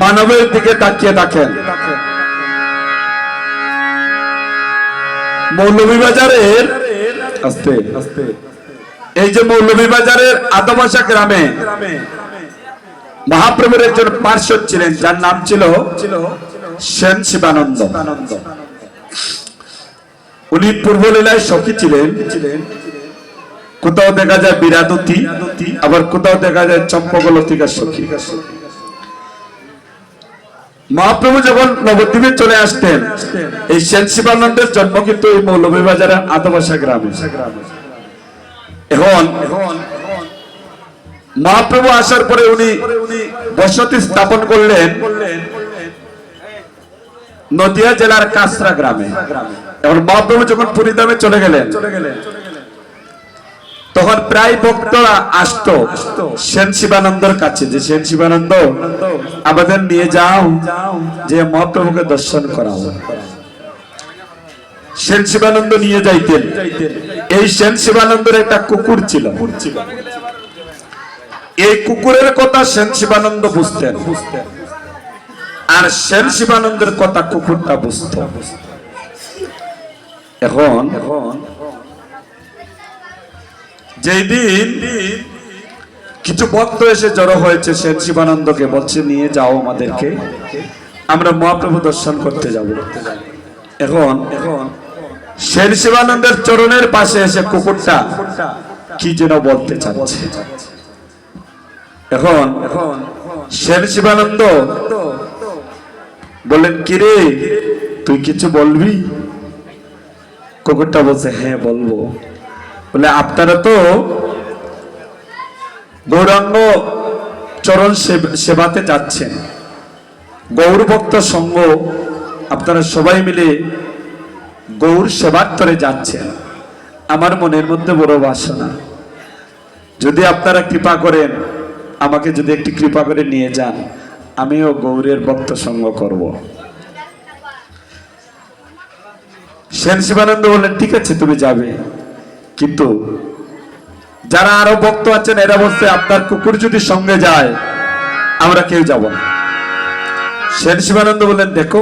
মানবের দিকে তাকিয়ে থাকেন। মৌলভীবাজারের আস্তে আস্তে। এই যে মৌলভীবাজারের আদমাশা গ্রামে মহাপ্রভুর একজন পার্শ্বদ ছিলেন, যার নাম ছিল সেন শিবানন্দ। উনি পূর্বলীলায় সখী ছিলেন। কোথাও দেখা যায় বিরাদতী, আবার কোথাও দেখা যায় চম্পকলতিকা সখী। মহাপ্রভু যখন নবদ্বীপে চলে আসতেন, এই সেন শিবানন্দের জন্ম কিন্তু এই মৌলভীবাজারের আদবাসা গ্রামে। এখন মহাপ্রভু আসার পরে উনি বসতি স্থাপন করলেন নদিয়া জেলার কাসরা গ্রামে। এখন মহাপ্রভু যখন পুরীধামে চলে গেলেন তখন প্রায় ভক্তরা আসতো সেন শিবানন্দর কাছে, যে সেন শিবানন্দ, আমাদের নিয়ে যাও, যে মহাপ্রভুকে দর্শন করাও। সেন শিবানন্দ নিয়ে যাইতেন। এই সেন শিবানন্দের একটা কুকুর ছিল। এই কুকুরের কথা সেন শিবানন্দ বুঝতেন। আর সেন শিবানন্দের কথা কুকুরটা বুঝত। এখন এখন যেই দিন কিছু ভক্ত এসে জড়ো হয়েছে সেন শিবানন্দকে বলছে, নিয়ে যাও আমাদেরকে। আমরা মহাপ্রভু দর্শন করতে যাব। এখন এখন সেন শিবানন্দের চরণের পাশে এসে কুকুরটা কি যেন বলতে চাচ্ছে। এখন এখন সেন শিবানন্দ বললেন, কিরে, তুই কিছু বলবি? কুকুরটা বলছে হ্যাঁ বলব। বলে, আপনারা তো গৌরাঙ্গ চরণ সেব- সেবাতে যাচ্ছেন। গৌর ভক্ত সঙ্গ, আপনারা সবাই মিলে গৌর সেবাত্তরে যাচ্ছেন। আমার মনের মধ্যে বড় বাসনা। যদি আপনারা কৃপা করেন, আমাকে যদি একটি কৃপা করে নিয়ে যান, আমিও গৌরের ভক্ত সঙ্গ করব। সেন শিবানন্দ বললেন, ঠিক আছে, তুমি যাবে। কিন্তু যারা আরও ভক্ত আছেন, এরা বলছে, আপনার কুকুর যদি সঙ্গে যায়, আমরা কেউ যাব না। সেন শিবানন্দ বললেন, দেখো,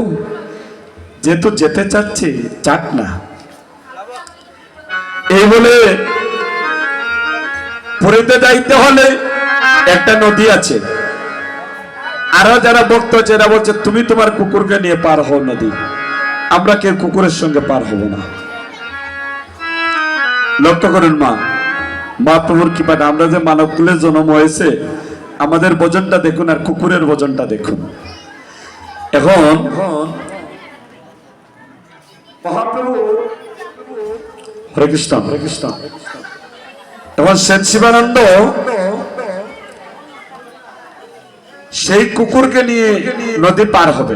যেহেতু যেতে চাচ্ছি চাক না। এই বলে পুরীতে যাইতে হলে একটা নদী আছে। আরও যারা ভক্ত আছে, এরা বলছে, তুমি তোমার কুকুরকে নিয়ে পার হও নদী। আমরা কেউ কুকুরের সঙ্গে পার হব না। লক্ষ্য করুন মা। মা, প্রভুর কৃপা আমরা যে মানব কুলের জন্ম হয়েছে, আমাদের ওজনটা দেখুন আর কুকুরের ওজনটা দেখুন। এখন হরে হরে এখন সেন শিবানন্দ, সেই কুকুরকে নিয়ে নদী পার হবে।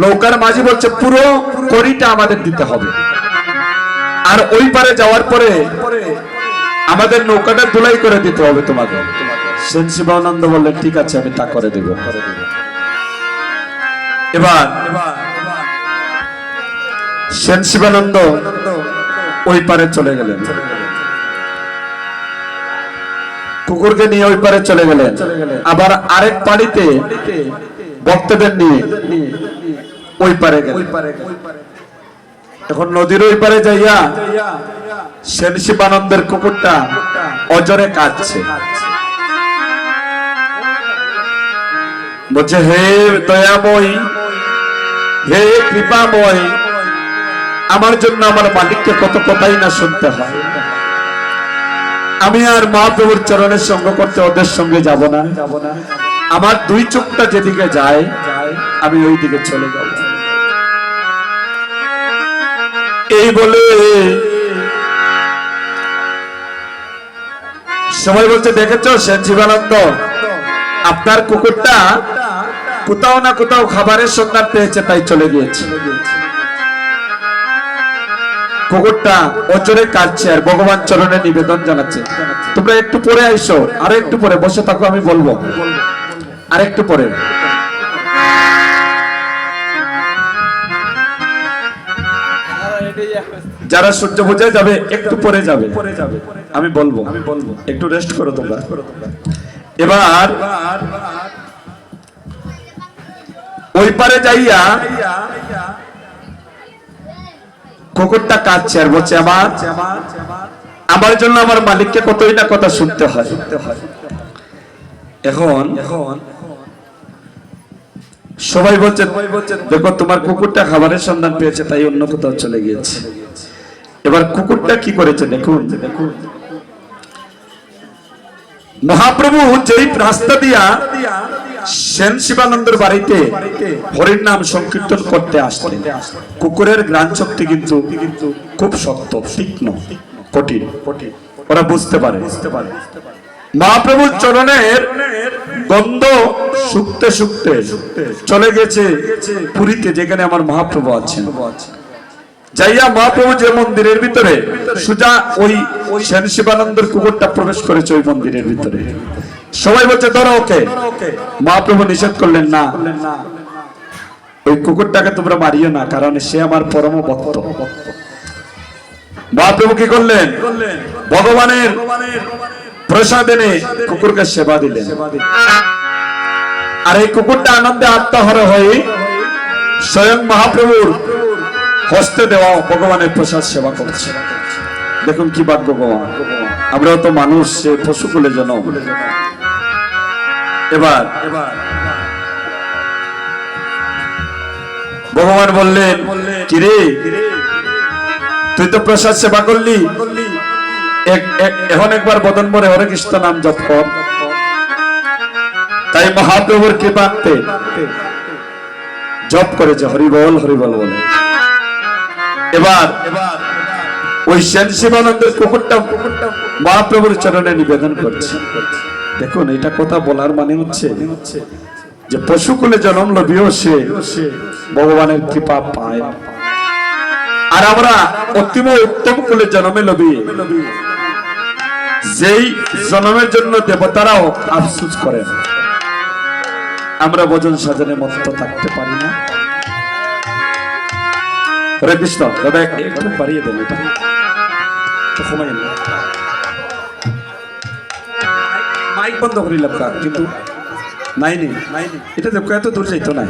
নৌকার মাঝি বলছে, পুরো করিটা আমাদের দিতে হবে। আর ওই পারে যাওয়ার পরে আমাদের নৌকাটা ধুলাই করে দিতে হবে তোমাকে সেন শিবানন্দ বললেন ঠিক আছে আমি তা করে দেব। এবার সেন শিবানন্দ ওই পারে চলে গেলেন। কুকুরকে নিয়ে ওই পারে চলে গেলেন। আবার আরেক পাড়িতে ভক্তদের নিয়ে ওই পারে গেলেন। এখন নদীর ওই পারে যাইয়া সেন শিবানন্দের কুকুরটা অজরে কাঁদছে। বলছে, হে দয়াময়, হে কৃপাময়, আমার জন্য আমার মালিককে কত কথাই না শুনতে হয়। আমি আর মহাপ্রভুর চরণের সঙ্গ করতে ওদের সঙ্গে যাব না। আমার দুই চোখটা যেদিকে যায়, আমি ওই দিকে চলে যাব। এই বলে সবাই বলছে, দেখেছ সেন জীবানন্দ। আপনার কুকুরটা কোথাও না কোথাও খাবারের সন্ধান পেয়েছে, তাই চলে গিয়েছে। কুকুরটা অচরে কাটছে আর ভগবান চরণে নিবেদন জানাচ্ছে। তোমরা একটু পরে আইসো আরও একটু পরে, বসে থাকো, আমি বলব। আর একটু পরে। যারা সূর্য পূজায় যাবে একটু পরে যাবে। আমি বলব। আমি বলব। একটু রেস্ট করো তোমরা। এবার ওই পারে যাইয়া কুকুরটা কাঁদছে আর বলছে আমার আমার জন্য আমার মালিককে কতই না কথা শুনতে হয়। এখন এখন সবাই বলছে দেখো তোমার কুকুরটা খাবারের সন্ধান পেয়েছে তাই অন্য কোথাও চলে গিয়েছে। এবার কুকুরটা কি করেছে দেখুন। দেখুন মহাপ্রভু যেই রাস্তা দিয়া সেন শিবানন্দের বাড়িতে হরির নাম সংকীর্তন করতে আসতেন কুকুরের গ্রাণ শক্তি কিন্তু খুব শক্ত, তীক্ষ্ণ, কঠিন। ওরা বুঝতে পারে। মহাপ্রভুর চরণের গন্ধ শুকতে শুকতে চলে গেছে পুরীতে, যেখানে আমার মহাপ্রভু আছেন। যাইয়া মহাপ্রভু যে মন্দিরের ভিতরে, সুজা ওই সেন শিবানন্দের কুকুরটা প্রবেশ করেছে ওই মন্দিরের ভিতরে। সবাই বলছে, ধরো ওকে। মহাপ্রভু নিষেধ করলেন, না। ওই কুকুরটাকে তোমরা মারিও না, কারণ সে আমার পরম ভক্ত। মহাপ্রভু কি করলেন? ভগবানের প্রসাদ এনে কুকুরকে সেবা দিলেন। আর এই কুকুরটা আনন্দে আত্মহারা হয়ে স্বয়ং মহাপ্রভুর হস্তে দেওয়া ভগবানের প্রসাদ সেবা করছে। দেখুন কি ভাগ্য ভগবান। আমরাও তো মানুষ, সে পশুকুলে জন এবার, ভগবান বললেন, কিরে? তুই তো প্রসাদ সেবা করলি। এখন একবার বদন মরে হরে কৃষ্ণ নাম জপ কর। তাই মহাপ্রভুর কৃপান্তে জপ করেছে, হরিবল হরিবল বলে। এবার ওই সেন শিবানন্দের কুকুরটা মহাপ্রভুর চরণে নিবেদন করছে। দেখুন, এটা কথা বলার মানে হচ্ছে যে পশুকুলে জন্ম লবিও সে ভগবানের কৃপা পায় আর আমরা অতিম উত্তম কুলে জন্মে লবি যেই জন্মের জন্য দেবতারাও আফসুস করেন। আমরা ভোজন সাজনে মত থাকতে পারি না। একটু বাড়িয়ে দেন এটা তো সময় নেই। মাইক বন্ধ করিলাম কিন্তু নাই। নি এটা দেখো এত দূর যাইতো না।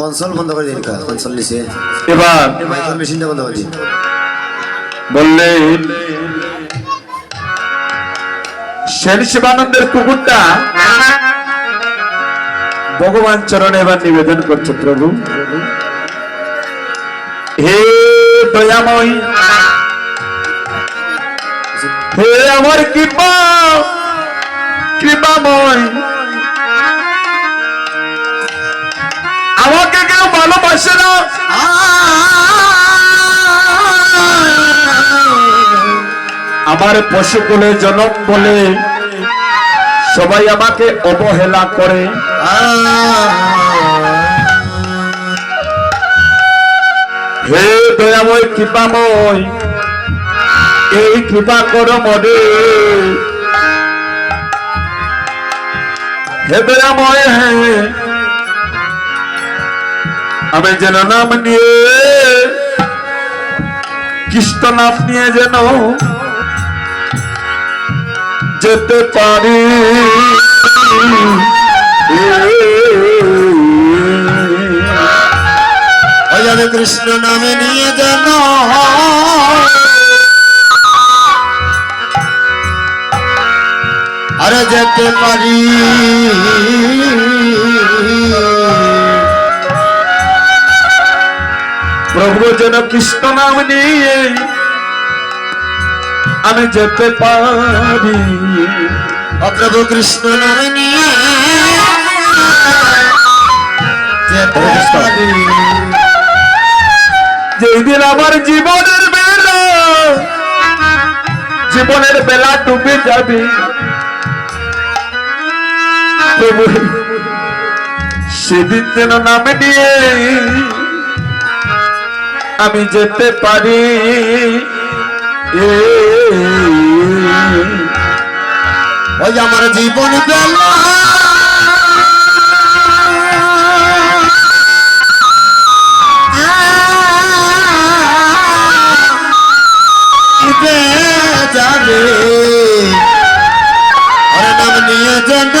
কনসোল বন্ধ করে দিন কনসোল নিচে। এবার মেশিনটা বন্ধ করে দিন। বললেন সেন শিবানন্দের কুকুরটা ভগবান চরণে এবার নিবেদন করছে প্রভু। হে দয়াময় হে আমার কৃপা, কৃপাময়। আমাকে কেউ ভালোবাসে না। আমার পশুকুলে জনম বলে সবাই আমাকে অবহেলা করে। হে দয়াময় কৃপাময়, এই কৃপা করো মরে হে দয়াময় হে আমি যেন নাম নিয়ে, কৃষ্ণ নাম নিয়ে যেন যেতে পারি। ওই আমি কৃষ্ণ নামে নিয়ে যেন আরে যেতে পারি প্রভু যেন কৃষ্ণ নাম নিয়ে আমি যেতে পারি অপ্রভু কৃষ্ণ নামে নিয়ে যেতে পারি যেই দিন আমার জীবনের বেলা জীবনের বেলা ডুবে যাবে। সেদিন যেন নামে নিয়ে আমি যেতে পারি। ওই আমার জীবন বেলা। যাবে আরে নাম নিয়ে নিয়ে যেন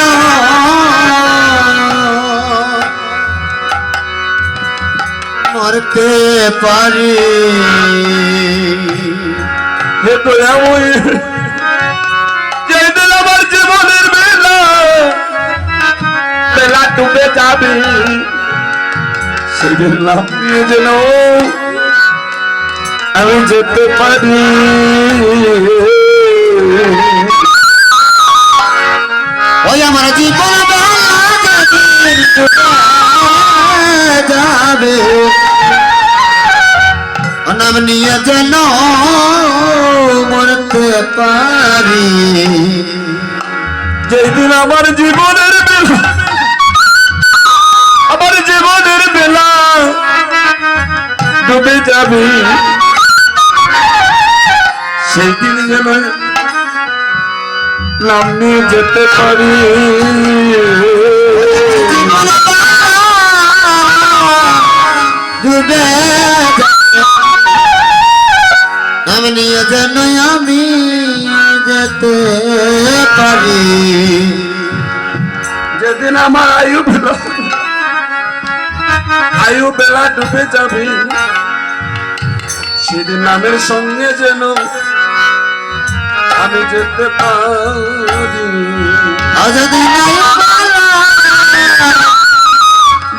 মরতে পারি হে দয়াময়ী যেদিন আমার জীবনের বেলা বেলা ডুবে যাবে সেদিন নাম নিয়ে যেন আমি যেতে পারি। ওই আমার জীবন যাবে। নাম নিয়ে যেন মরতে পারি। যেদিন আমার জীবনের আমার জীবনের বেলা ডুবে যাবে। সেই দিন যেন নাম নিয়ে যেতে পারি। ডুবে নাম নিয়ে যেন আমি যেতে পারি। যেদিন আমার আয়ু বেলা আয়ু বেলা ডুবে যাবে সেদিন নামের সঙ্গে যেন আমি যেতে পারি। দিন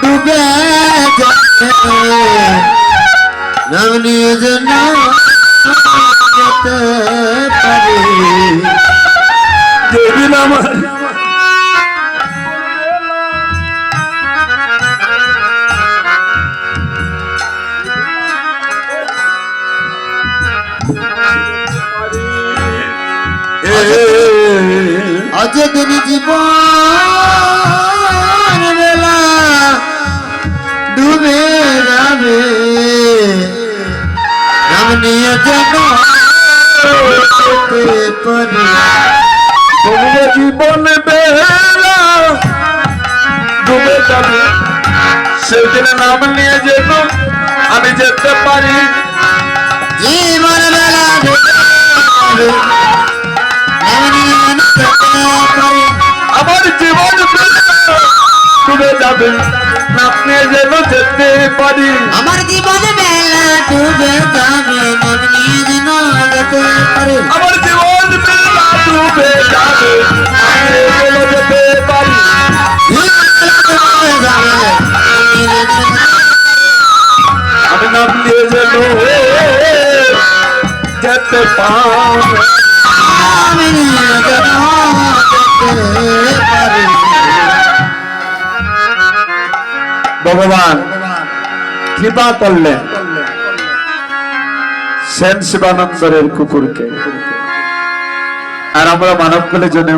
ডুবে যাবে। নাম নিয়ে যেন জীবন বেলা ডুবে যাবে। নাম নিয়ে যেন যেতে পারি তোমার জীবন বেলা ডুবে যাবে। সেদিন নাম নিয়ে যেত আমি যেতে পারি। জীবন বেলা ডুবে যাবে। যাবে? নাম নিয়ে যেন যেতে পারি। আমার জীবন বেলা ডুবে যাবে নাম যেন যেতে পারি। আমার জীবন বেলা ডুবে যাবে আমি যেন যেতে পারি। আমি নাম নিয়ে যেন যেতে পারি। ভগবান কৃপা করলেন সেন শিবানন্দরের কুকুরকে। আর আমরা মানব কলে জন্য